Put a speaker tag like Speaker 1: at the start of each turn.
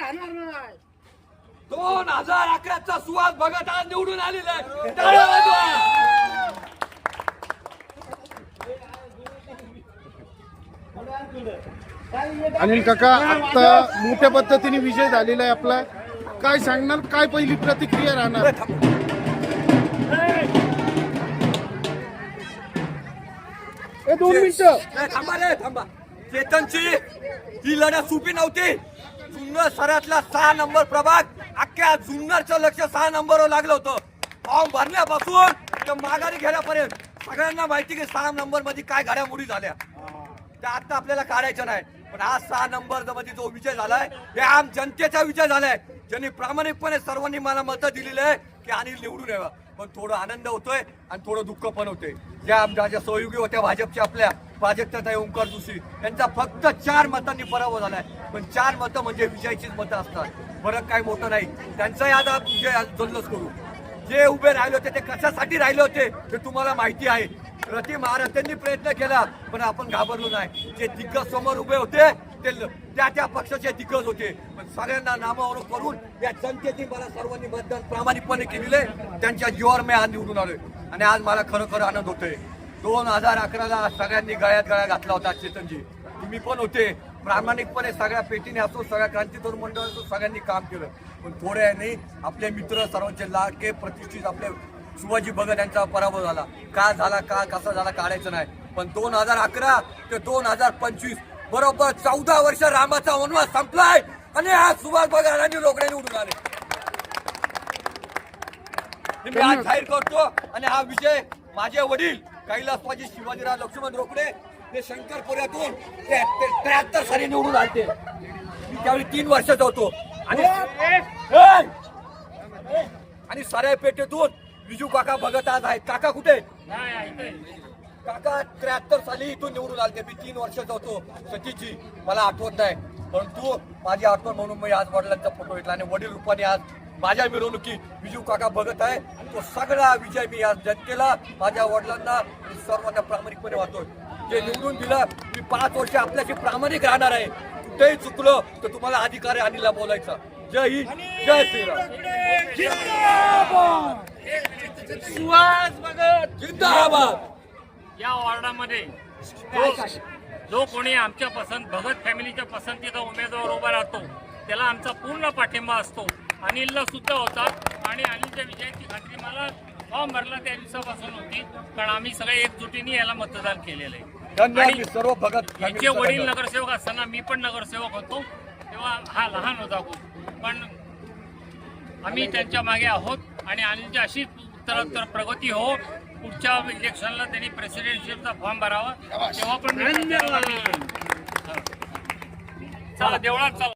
Speaker 1: राहणार नाही.
Speaker 2: दोन हजार अकराचा सुहास भगत आज निवडून आलेला आहे. वाजवा.
Speaker 3: अनिल काका आता मोठ्या पद्धतीने विजय झालेला आहे आपला. काय सांगणार? काय पहिली प्रतिक्रिया राहणार? ए, दोन मिनिटं.
Speaker 2: थांबा रे थांबा. चेतनची ही लढत सोपी नव्हती. जुन्नर सरातला सहा नंबर प्रभाग अख्ख्या जुन्नरचं लक्ष सहा नंबरवर लागलं होतं. फॉर्म भरण्यापासून तर माघारी घेण्यापर्यंत सगळ्यांना माहिती की सहा नंबरमध्ये काय घडामोडी झाल्या. त्या आता आपल्याला काढायचं नाही. पण आज सहा नंबरमध्ये जो विजय झालाय हे आम जनतेचा विजय झालाय. ज्यांनी प्रामाणिकपणे सर्वांनी मला मतं दिलेली आहे की आणि निवडून यावं. पण थोडं आनंद होतोय आणि थोडं दुःख पण होतंय. ज्या आमच्या सहयोगी होत्या भाजपच्या आपल्या प्राजक्ताताई ओंकार जोशी यांचा फक्त चार मतांनी पराभव झालाय. पण चार मतं म्हणजे विजयाचीच मतं असतात. फरक काय मोठं नाही. त्यांचाही आता विजय आज जल्लोष करू. जे उभे राहिले होते ते कशासाठी राहिले होते ते तुम्हाला माहिती आहे. रती महाराजांनी प्रयत्न केला पण आपण घाबरलो नाही. जे दिग्गज समोर उभे होते ते त्या त्या पक्षाचे दिग्गज होते. पण सगळ्यांना नामावरून करून या जनतेने मला सर्वांनी मतदान प्रामाणिकपणे केलेले त्यांच्या जीवावर मी आज निवडून आलोय. आणि आज मला खरोखर आनंद होतोय. दोन हजार अकराला सगळ्यांनी गळ्यात गळ्या घातला होता चेतनजी. तुम्ही पण होते. प्रामाणिकपणे सगळ्या पेटीने असो सगळ्या क्रांती तरुण मंडळ असो सगळ्यांनी काम केलं. पण थोड्या याने आपले मित्र सर्वांचे लाडके प्रतिष्ठित आपले शिवाजी भगत यांचा पराभव झाला. का झाला का कसा झाला काढायचं नाही. पण दोन हजार अकरा ते दोन हजार पंचवीस बरोबर चौदा वर्ष रामाचा वनवास संपलाय आणि आज सुभाष भगत रोकडे निवडून आले. मी आज जाहीर करतो आणि हा विजय माझे वडील कैलासबाजी शिवाजीराव लक्ष्मण रोकडे हे शंकरपुऱ्यातून ते त्र्याहत्तर साली निवडून आले मी त्यावेळी तीन वर्षाचा होतो. आणि! आणि साऱ्या पेठेतून विजू काका भगत आज आहेत. काका कुठे? काका त्र्याहत्तर साली इथून निवडून आलते. मी तीन वर्षाचा होतो. सतीची मला आठवत नाही. परंतु माझी आठवण म्हणून मी आज वडिलांचा फोटो घेतला आणि वडील रूपाने आज माझ्या मिरवणुकीत विजू काका भगत आहे. तो सगळा विजय मी आज जनतेला माझ्या वडिलांना सर्वांना प्रामाणिकपणे वाहतोय जे निवडून दिलं मी पाच वर्ष आपल्याशी प्रामाणिक राहणार आहे. कुठेही चुकलं तर तुम्हाला अधिकार आहे अनिलला बोलायचा. जय हिंद जय श्रीराम.
Speaker 1: सुहास भगत!
Speaker 2: जिंदाबाद!
Speaker 4: या वॉर्डामध्ये जो जो कोणी आमच्या पसंत भगत फॅमिलीच्या पसंतीचा उमेदवार उभा राहतो त्याला आमचा पूर्ण पाठिंबा असतो. अनिलला सुद्धा होता. आणि अनिलच्या विजयाची खात्री मला फॉर्म भरला त्या दिवसापासून होती. कारण आम्ही सगळे एकजुटीने याला मतदान केलेलं आहे.
Speaker 2: सर्व भगत
Speaker 4: यांचे वडील. नगरसेवक असताना मी पण नगरसेवक होतो. तेव्हा हा लहान होता खूप. पण आम्ही त्यांच्या मागे आहोत. आणि अनिलची अशीच उत्तरोत्तर प्रगती हो. पुढच्या इलेक्शनला त्यांनी प्रेसिडेन्शियलचा फॉर्म भरावा. तेव्हा पण. चला देवळात चला.